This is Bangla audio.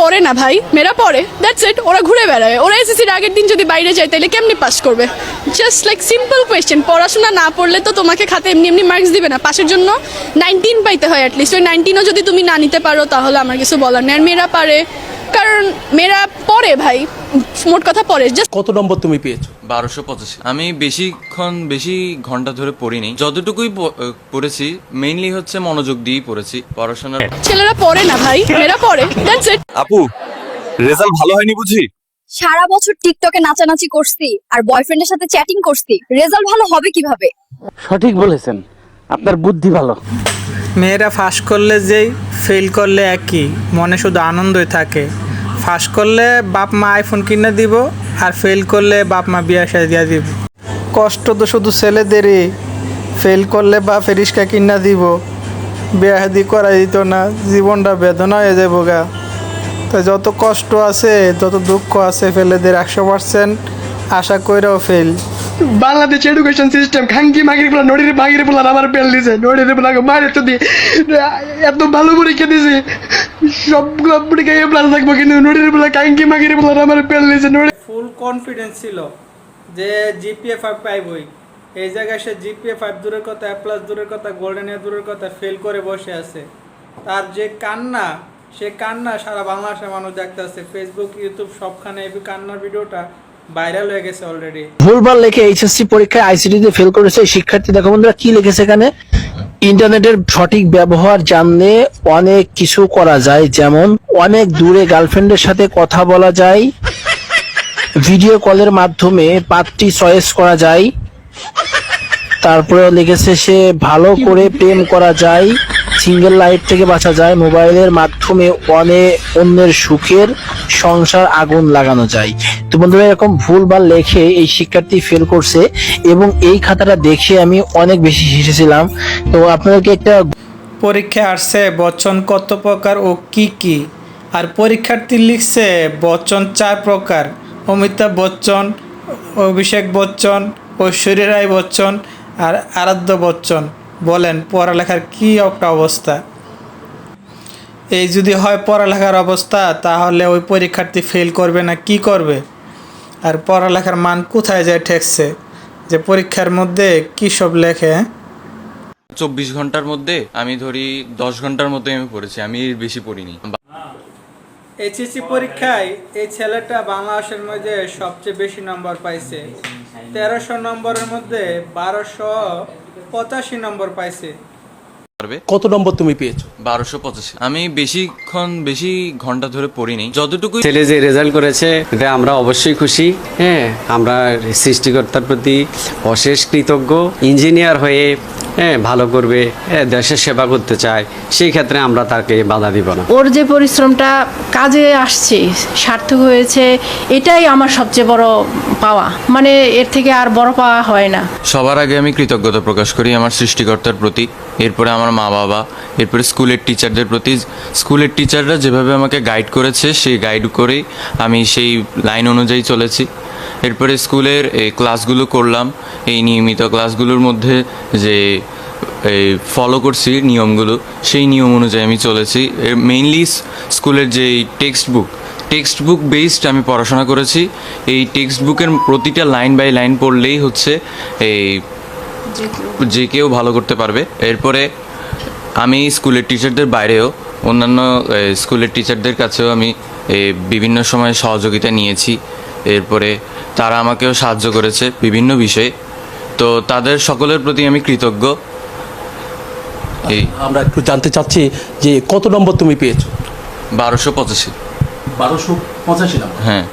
পড়ে না ভাই, মেয়েরা পড়ে। দ্যাটস ইট ওরা ঘুরে বেড়ায়। ওরা এসএসসির আগের দিন যদি বাইরে যায়, তাহলে কেমনি পাস করবে? জাস্ট লাইক সিম্পল কোয়েশ্চেন পড়াশোনা না পড়লে তো তোমাকে খাতে এমনি এমনি মার্কস দিবে না। পাশের জন্য নাইনটিন পাইতে হয় অ্যাটলিস্ট ওই নাইনটিনও যদি তুমি না নিতে পারো, তাহলে আমার কিছু বলার নেই। আর মেয়েরা পারে। মেয়েরা পড়ে ভাই মোট কথা জাস্ট কত নম্বর তুমি পেয়েছ? বারোশো পঁচাশি। আমি বেশিক্ষণ বেশি ঘণ্টা ধরে পড়িনি। যতটুকুই প- আহ, পড়েছি মেইনলি হচ্ছে মনোযোগ দিয়েই পড়েছি। পড়াশোনার ছেলেরা পড়ে না ভাই মেয়েরা পড়ে। দ্যাটস ইট আপু রেজাল্ট ভালো হয়নি বুঝি? সারা বছর টিকটকে নাচানাচি করছি আর বয়ফ্রেন্ডের সাথে চ্যাটিং করছি। রেজাল্ট ভালো হবে কীভাবে? সঠিক বলেছেন। আপনার বুদ্ধি ভালো। মেয়েরা ফাঁস করলে যেই ফেল করলে একই। মনে শুধু আনন্দই থাকে। ফাঁস করলে বাপ মা আইফোন কিনে দিব আর ফেল করলে বাপ মা বিয়া সাজা দিয়া দিব। কষ্ট তো শুধু ছেলেদেরই। ফেল করলে বা ফেরিস্কা কিনা দিব। বিয়া হাদি করাই দিত না, জীবনটা বেদনা হয়ে যাব গা। তো যত কষ্ট আছে, যত দুঃখ আছে ফেলেদের একশো পার্সেন্ট আশা করেও ফেল বাংলাদেশ এডুকেশন সিস্টেম খাঙ্কি মাগির পোলা নড়ির মাগির পোলা আমার পেল দিছে। নড়ির পোলা মারে তো দিয়ে এত ভালো পরীক্ষা দিছে। সবগুলো পরীক্ষায় এ প্লাস থাকব কিন্তু নড়ির পোলা খাঙ্কি মাগির পোলা আমার পেল দিছে নড়ি ফুল কনফিডেন্স ছিল যে জিপিএ ফাইভ পাইবই। এই জায়গায় সে জিপিএ ফাইভ দূরের কথা এ প্লাস দূরের কথা গোল্ডেন এ দূরের কথা ফেল করে বসে আছে। তার যে কান্না, সে কান্না সারা বাংলাদেশের মানুষ দেখতে আছে। ফেসবুক ইউটিউব সবখানে এই কান্নার ভিডিওটা ভাইরাল হয়ে গেছে অলরেডি ভুলভাল লিখে এইচএসসি পরীক্ষায় আইসিটি তে ফেল করেছে শিক্ষার্থী। দেখো বন্ধুরা কি লিখেছে এখানে? ইন্টারনেটের সঠিক ব্যবহার জানলে অনেক কিছু করা যায়। যেমন অনেক দূরে গার্লফ্রেন্ডের সাথে কথা বলা যায়। ভিডিও কলের মাধ্যমে পাত্রী চয়েস করা যায়। তারপরে লিখেছে সে ভালো করে প্রেম করা যায়। সিঙ্গেল লাইফ থেকে বাঁচা যায়। মোবাইলের মাধ্যমে অনেক অন্যের সুখের সংসার আগুন লাগানো যায়। তো বন্ধুরা, এরকম ভুল বা লেখে এই শিক্ষার্থী ফেল করছে এবং এই খাতাটা দেখে আমি অনেক বেশি হেসেছিলাম। তো আপনাদেরকে একটা পরীক্ষায় আসছে বচন কত প্রকার ও কি কি? আর পরীক্ষার্থী লিখছে বচন চার প্রকার। অমিতাভ বচ্চন, অভিষেক বচ্চন ঐশ্বরী রায় বচ্চন আর আরাধ্য বচ্চন। বলেন পড়ালেখার কি একটা অবস্থা? এই যদি হয় পড়ালেখার অবস্থা তাহলে ওই পরীক্ষার্থী ফেল করবে না কি করবে? আর পড়ালেখার মান কোথায় যায় ঠেকছে? যে পরীক্ষার মধ্যে কী সব লেখে? চব্বিশ ঘণ্টার মধ্যে আমি ধরি দশ ঘণ্টার মধ্যে আমি পড়েছি আমি এর বেশি পড়িনি। এইচএসসি পরীক্ষায় এই ছেলেটা বাংলাদেশের মধ্যে সবচেয়ে বেশি নম্বর পাইছে। তেরোশো নম্বরের মধ্যে বারোশো পঁচাশি নম্বর পাইছে। পারবে? কত নম্বর তুমি পেয়েছ? বারোশো পঁচাশি। আমি বেশিক্ষণ বেশি ঘণ্টা ধরে পড়িনি। যতটুকু ছেলে যে রেজাল্ট করেছে এটা আমরা অবশ্যই খুশি। হ্যাঁ আমরা সৃষ্টিকর্তার প্রতি অশেষ কৃতজ্ঞ। ইঞ্জিনিয়ার হয়ে হ্যাঁ ভালো করবে হ্যাঁ, দেশের সেবা করতে চায় সেই ক্ষেত্রে আমরা তাকে বাধা দিব না। ওর যে পরিশ্রমটা কাজে আসছে সার্থক হয়েছে এটাই আমার সবচেয়ে বড় পাওয়া। মানে এর থেকে আর বড় পাওয়া হয় না। সবার আগে আমি কৃতজ্ঞতা প্রকাশ করি আমার সৃষ্টিকর্তার প্রতি এরপরে আমার মা বাবা এরপরে স্কুলের টিচারদের প্রতি। স্কুলের টিচাররা যেভাবে আমাকে গাইড করেছে সেই গাইড করেই আমি সেই লাইন অনুযায়ী চলেছি। এরপরে স্কুলের এই ক্লাসগুলো করলাম, এই নিয়মিত ক্লাসগুলোর মধ্যে যে এই ফলো করছি নিয়মগুলো, সেই নিয়ম অনুযায়ী আমি চলেছি। মেইনলি স্কুলের যে text book text book based আমি পড়াশোনা করেছি। এই টেক্সট বুকের প্রতিটা লাইন বাই লাইন পড়লেই হচ্ছে এই যে কেউ ভালো করতে পারবে। এরপরে আমি স্কুলের টিচারদের বাইরেও, অন্যান্য স্কুলের টিচারদের কাছেও আমি বিভিন্ন সময় সহযোগিতা নিয়েছি। এরপরে তারা আমাকেও সাহায্য করেছে বিভিন্ন বিষয়ে। তো তাদের সকলের প্রতি আমি কৃতজ্ঞ। এই আমরা একটু জানতে চাচ্ছি যে কত নম্বর তুমি পেয়েছ? বারোশো পঁচাশি। বারোশো পঁচাশি নম্বর। হ্যাঁ।